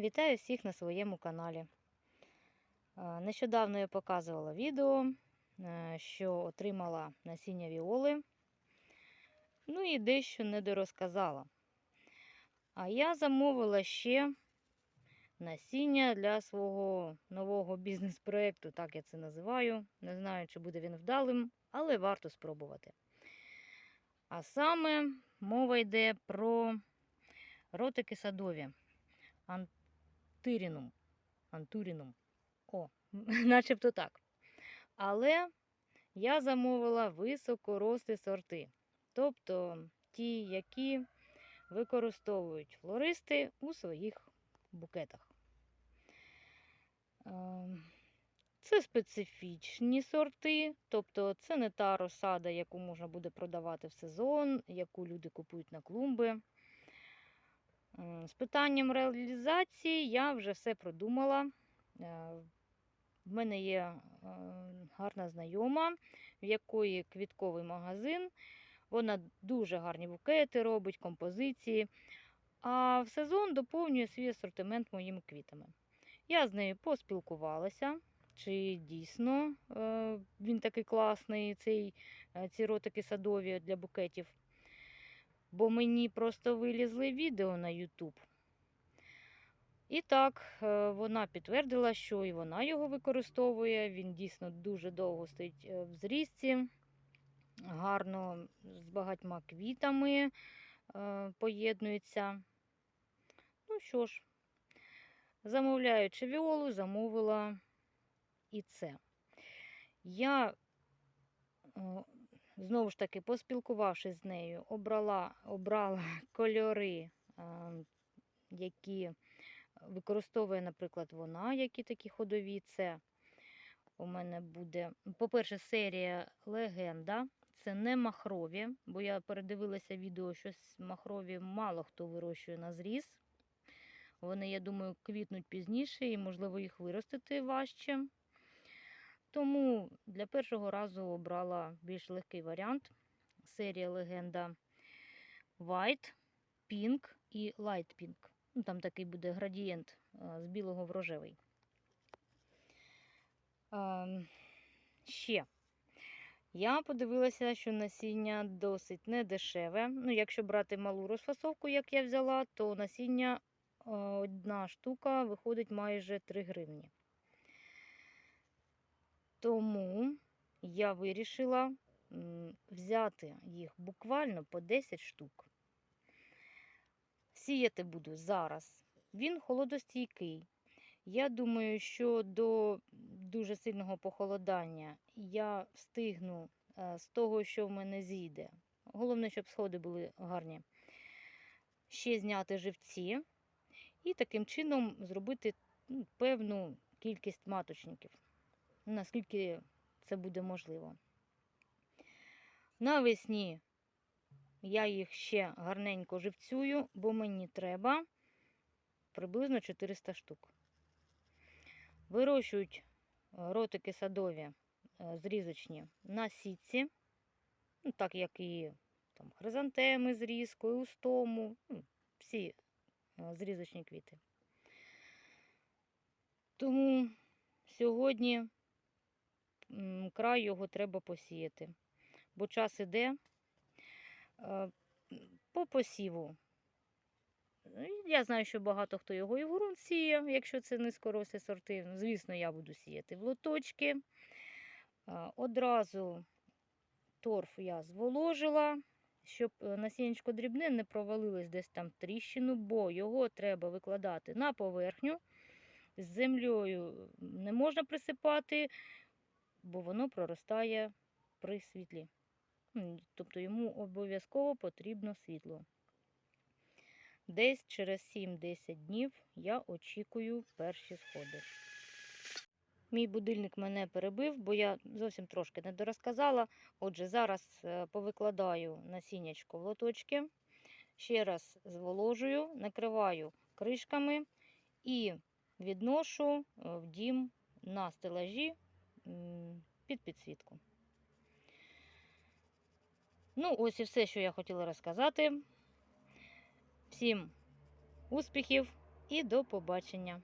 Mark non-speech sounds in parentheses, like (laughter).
Вітаю всіх на своєму каналі. Е, Нещодавно я показувала відео, е, що отримала насіння віоли. Ну і дещо недорозказала. А я замовила ще насіння для свого нового бізнес-проєкту, так я це називаю. Не знаю, чи буде він вдалим, але варто спробувати. А саме мова йде про ротики садові. Антирінум. Антурінум. О, (laughs) начебто так. Але я замовила високорослі сорти. Тобто ті, які використовують флористи у своїх букетах. Ем, Це специфічні сорти, тобто це не та розсада, яку можна буде продавати в сезон, яку люди купують на клумби. З питанням реалізації я вже все продумала. Е, В мене є е, гарна знайома, в якої квітковий магазин. Вона дуже гарні букети робить, композиції. А в сезон доповнює свій асортимент моїми квітами. Я з нею поспілкувалася, чи дійсно е, він такий класний, цей, ці ротики садові для букетів бо мені просто вилізли відео на YouTube. І так, е, вона підтвердила, що і вона його використовує. Він дійсно дуже довго стоїть е, в зрізці, гарно з багатьма квітами е, поєднується. Ну що ж, замовляючи віолу, замовила і це. Я знову ж таки, поспілкувавшись з нею, обрала, обрала (laughs) кольори, які використовує, наприклад, вона, які такі ходові. Це у мене буде, по-перше, серія Легенда. Це не махрові, бо я передивилася відео, що махрові мало хто вирощує на зріз. Вони, я думаю, квітнуть пізніше і, можливо, їх виростити важче. Тому для першого разу обрала більш легкий варіант. Серія легенда White, Pink і Light Pink. Ну, там такий буде градієнт з білого в рожевий. Ем, ще. Я подивилася, що насіння досить недешеве. Ну, якщо брати малу розфасовку, як я взяла, то насіння е, одна штука виходить майже 3 гривні. Тому я вирішила взяти їх буквально по 10 штук. Сіяти буду зараз. Він холодостійкий. Я думаю, що до дуже сильного похолодання я встигну е, з того, що в мене зійде. Головне, щоб сходи були гарні. Ще зняти живці і таким чином зробити ну, певну кількість маточників наскільки це буде можливо. Навесні я їх ще гарненько живцюю, бо мені треба приблизно 400 штук. Вирощують е, ротики садові е, зрізочні на сітці, ну, так як і там, хризантеми з різкою, устому, ну, всі е, зрізочні квіти. Тому сьогодні край його треба посіяти. Бо час іде Е, по посіву. Ну, Я знаю, що багато хто його і в ґрунт сіє, якщо це низькорослі сорти. Звісно, я буду сіяти в лоточки. Е, Одразу торф я зволожила, щоб е, насіннячко дрібне не провалилось десь там в тріщину, бо його треба викладати на поверхню. З землею не можна присипати, бо воно проростає при світлі. Тобто йому обов'язково потрібно світло. Десь через 7-10 днів я очікую перші сходи. Мій будильник мене перебив, бо я зовсім трошки не дорозказала. Отже, зараз е, повикладаю насіннячко в лоточки, ще раз зволожую, накриваю кришками і відношу е, в дім на стелажі під підсвітку. Ну, ось і все, що я хотіла розказати. Всім успіхів і до побачення!